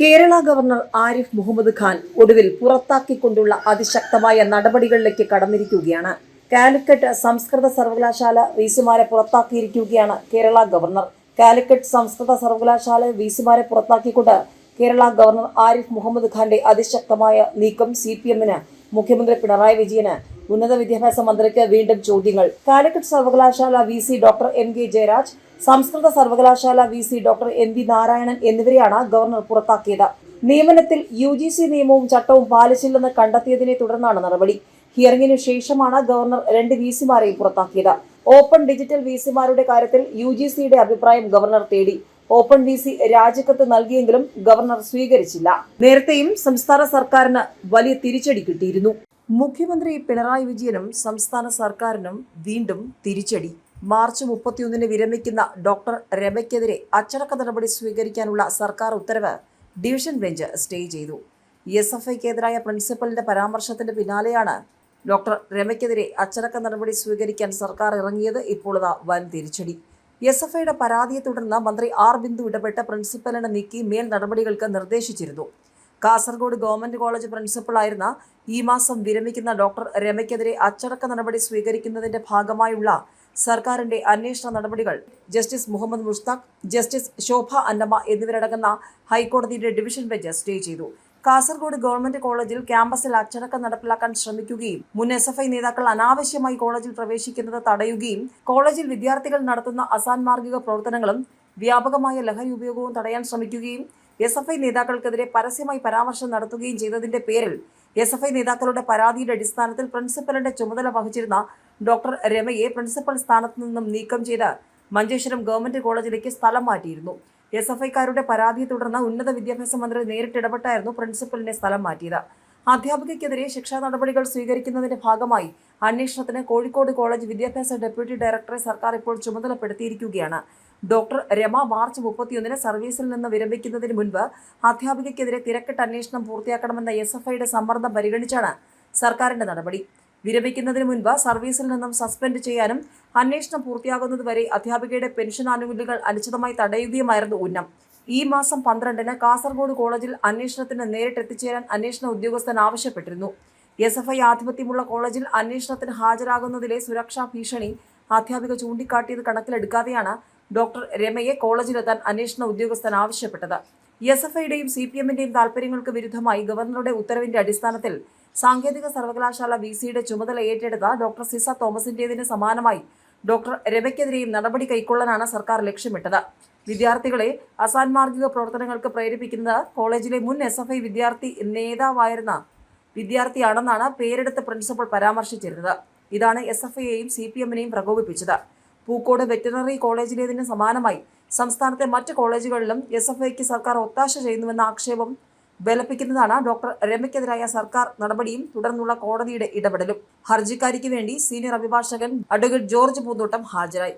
Kerala governor Arif Muhammad Khan ഒടുവിൽ പുറത്താക്കിക്കൊണ്ടുള്ള അതിശക്തമായ നടപടികളിലേക്ക് കടന്നിരിക്കുകയാണ്. കാലിക്കറ്റ് സംസ്കൃത സർവകലാശാല വീസുമാരെ പുറത്താക്കിയിരിക്കുകയാണ് കേരള ഗവർണർ. കാലിക്കറ്റ് സംസ്കൃത സർവകലാശാല വീസുമാരെ പുറത്താക്കിക്കൊണ്ട് കേരള ഗവർണർ ആരിഫ് മുഹമ്മദ് ഖാന്റെ അതിശക്തമായ നീക്കം സി പി എമ്മിന് മുഖ്യമന്ത്രി പിണറായി വിജയന് ഉന്നത വിദ്യാഭ്യാസ മന്ത്രിക്ക് വീണ്ടും ചോദ്യങ്ങൾ. കാലിക്കറ്റ് സർവകലാശാല V C doctor M K Jayaraj സംസ്കൃത സർവകലാശാല V C doctor N V Narayanan എന്നിവരെയാണ് ഗവർണർ പുറത്താക്കിയത്. നിയമനത്തിൽ യു ജി സി നിയമവും ചട്ടവും പാലിച്ചില്ലെന്ന് കണ്ടെത്തിയതിനെ തുടർന്നാണ് നടപടി. ഹിയറിംഗിനു ശേഷമാണ് ഗവർണർ രണ്ട് വി സിമാരെയും പുറത്താക്കിയത്. ഓപ്പൺ ഡിജിറ്റൽ വി സിമാരുടെ കാര്യത്തിൽ യു ജി സിയുടെ അഭിപ്രായം ഗവർണർ തേടി. ഓപ്പൺ വി സി രാജിക്കത്ത് നൽകിയെങ്കിലും ഗവർണർ സ്വീകരിച്ചില്ല. നേരത്തെയും സംസ്ഥാന സർക്കാരിന് വലിയ തിരിച്ചടി കിട്ടിയിരുന്നു. മുഖ്യമന്ത്രി പിണറായി വിജയനും സംസ്ഥാന സർക്കാരിനും വീണ്ടും തിരിച്ചടി. മാർച്ച് മുപ്പത്തിയൊന്നിന് വിരമിക്കുന്ന ഡോക്ടർ രമയ്ക്കെതിരെ അച്ചടക്ക നടപടി സ്വീകരിക്കാനുള്ള സർക്കാർ ഉത്തരവ് ഡിവിഷൻ ബെഞ്ച് സ്റ്റേ ചെയ്തു. എസ് എഫ് ഐക്കെതിരായ പ്രിൻസിപ്പലിന്റെ പരാമർശത്തിന്റെ പിന്നാലെയാണ് ഡോക്ടർ രമയ്ക്കെതിരെ അച്ചടക്ക നടപടി സ്വീകരിക്കാൻ സർക്കാർ ഇറങ്ങിയത്. ഇപ്പോൾ ഇതാ വൻ തിരിച്ചടി. എസ് എഫ് ഐയുടെ പരാതിയെ തുടർന്ന് മന്ത്രി ആർ ബിന്ദു ഇടപെട്ട പ്രിൻസിപ്പലിനെ നീക്കി മേൽ നടപടികൾക്ക് നിർദ്ദേശിച്ചിരുന്നു. കാസർഗോഡ് ഗവൺമെന്റ് കോളേജ് പ്രിൻസിപ്പളായിരുന്ന ഈ മാസം വിരമിക്കുന്ന ഡോക്ടർ രമയ്ക്കെതിരെ അച്ചടക്ക നടപടി സ്വീകരിക്കുന്നതിന്റെ ഭാഗമായുള്ള സർക്കാരിന്റെ അന്വേഷണ നടപടികൾ ജസ്റ്റിസ് മുഹമ്മദ് മുഷ്താഖ് ജസ്റ്റിസ് ശോഭ അന്നമ്മ എന്നിവരടങ്ങുന്ന ഹൈക്കോടതിയുടെ ഡിവിഷൻ ബെഞ്ച് സ്റ്റേ ചെയ്തു. കാസർഗോഡ് ഗവൺമെന്റ് കോളേജിൽ ക്യാമ്പസിൽ അച്ചടക്കം നടപ്പിലാക്കാൻ ശ്രമിക്കുകയും മുൻ എസ് എഫ് ഐ നേതാക്കൾ അനാവശ്യമായി കോളേജിൽ പ്രവേശിക്കുന്നത് തടയുകയും കോളേജിൽ വിദ്യാർത്ഥികൾ നടത്തുന്ന അസാൻമാർഗിക പ്രവർത്തനങ്ങളും വ്യാപകമായ ലഹരി ഉപയോഗവും തടയാൻ ശ്രമിക്കുകയും എസ് എഫ് ഐ നേതാക്കൾക്കെതിരെ പരസ്യമായി പരാമർശം നടത്തുകയും ചെയ്തതിന്റെ പേരിൽ എസ് എഫ് ഐ നേതാക്കളുടെ പരാതിയുടെ അടിസ്ഥാനത്തിൽ പ്രിൻസിപ്പലിന്റെ ചുമതല വഹിച്ചിരുന്ന ഡോക്ടർ രമയെ പ്രിൻസിപ്പൽ സ്ഥാനത്ത് നിന്നും നീക്കം ചെയ്ത് മഞ്ചേശ്വരം ഗവൺമെന്റ് കോളേജിലേക്ക് സ്ഥലം മാറ്റിയിരുന്നു. എസ് എഫ് ഐക്കാരുടെ പരാതിയെ തുടർന്ന് ഉന്നത വിദ്യാഭ്യാസ മന്ത്രി നേരിട്ടിടപെട്ടായിരുന്നു പ്രിൻസിപ്പലിനെ സ്ഥലം മാറ്റിയത്. അധ്യാപികയ്ക്കെതിരെ ശിക്ഷാ നടപടികൾ സ്വീകരിക്കുന്നതിന്റെ ഭാഗമായി അന്വേഷണത്തിന് കോഴിക്കോട് കോളേജ് വിദ്യാഭ്യാസ ഡെപ്യൂട്ടി ഡയറക്ടറെ സർക്കാർ ഇപ്പോൾ ചുമതലപ്പെടുത്തിയിരിക്കുകയാണ്. ഡോക്ടർ രമ മാർച്ച് മുപ്പത്തിയൊന്നിന് സർവീസിൽ നിന്ന് വിരമിക്കുന്നതിന് മുൻപ് അധ്യാപികയ്ക്കെതിരെ തിരക്കിട്ട് അന്വേഷണം പൂർത്തിയാക്കണമെന്ന എസ് എഫ് ഐയുടെ സമ്മർദ്ദം പരിഗണിച്ചാണ് സർക്കാരിന്റെ നടപടി. വിരമിക്കുന്നതിന് മുൻപ് സർവീസിൽ നിന്നും സസ്പെൻഡ് ചെയ്യാനും അന്വേഷണം പൂർത്തിയാകുന്നതുവരെ അധ്യാപികയുടെ പെൻഷൻ ആനുകൂല്യങ്ങൾ അനുചിതമായി തടയുകയുമായിരുന്നു ഉന്നം. ഈ മാസം പന്ത്രണ്ടിന് കാസർഗോഡ് കോളേജിൽ അന്വേഷണത്തിന് നേരിട്ട് എത്തിച്ചേരാൻ അന്വേഷണ ഉദ്യോഗസ്ഥൻ ആവശ്യപ്പെട്ടിരുന്നു. എസ് എഫ് ഐ ആധിപത്യമുള്ള കോളേജിൽ അന്വേഷണത്തിന് ഹാജരാകുന്നതിലെ സുരക്ഷാ ഭീഷണി അധ്യാപിക ചൂണ്ടിക്കാട്ടിയത് കണക്കിലെടുക്കാതെയാണ് ഡോക്ടർ രമയെ കോളേജിലെത്താൻ അന്വേഷണ ഉദ്യോഗസ്ഥൻ ആവശ്യപ്പെട്ടത്. എസ് എഫ് ഐയുടെയും സി പി എമ്മിന്റെയും താൽപര്യങ്ങൾക്ക് വിരുദ്ധമായി ഗവർണറുടെ ഉത്തരവിന്റെ അടിസ്ഥാനത്തിൽ സാങ്കേതിക സർവകലാശാല വി സിയുടെ ചുമതല ഏറ്റെടുത്ത ഡോക്ടർ സിസ തോമസിന്റേതിന് സമാനമായി ഡോക്ടർ രമയ്ക്കെതിരെയും നടപടി കൈക്കൊള്ളാനാണ് സർക്കാർ ലക്ഷ്യമിട്ടത്. വിദ്യാർത്ഥികളെ അസാൻമാർഗിക പ്രവർത്തനങ്ങൾക്ക് പ്രേരിപ്പിക്കുന്നത് കോളേജിലെ മുൻ എസ് എഫ് ഐ വിദ്യാർത്ഥി നേതാവായിരുന്ന വിദ്യാർത്ഥിയാണെന്നാണ് പേരെടുത്ത പ്രിൻസിപ്പൽ പരാമർശിച്ചിരുന്നത്. ഇതാണ് എസ് എഫ് ഐയെയും സി പി എമ്മിനെയും പ്രകോപിപ്പിച്ചത്. പൂക്കോട് വെറ്ററിനറി കോളേജിലേതിന് സമാനമായി സംസ്ഥാനത്തെ മറ്റ് കോളേജുകളിലും എസ് എഫ് ഐക്ക് സർക്കാർ ഒത്താശ ചെയ്യുന്നുവെന്ന ആക്ഷേപം ബലപ്പിക്കുന്നതാണ് ഡോക്ടർ രമയ്ക്കെതിരായ സർക്കാർ നടപടിയും തുടർന്നുള്ള കോടതിയുടെ ഇടപെടലും. ഹർജിക്കാരിക്ക് വേണ്ടി സീനിയർ അഭിഭാഷകൻ അഡ്വക്കേറ്റ് ജോർജ് പൂന്തോട്ടം ഹാജരായി.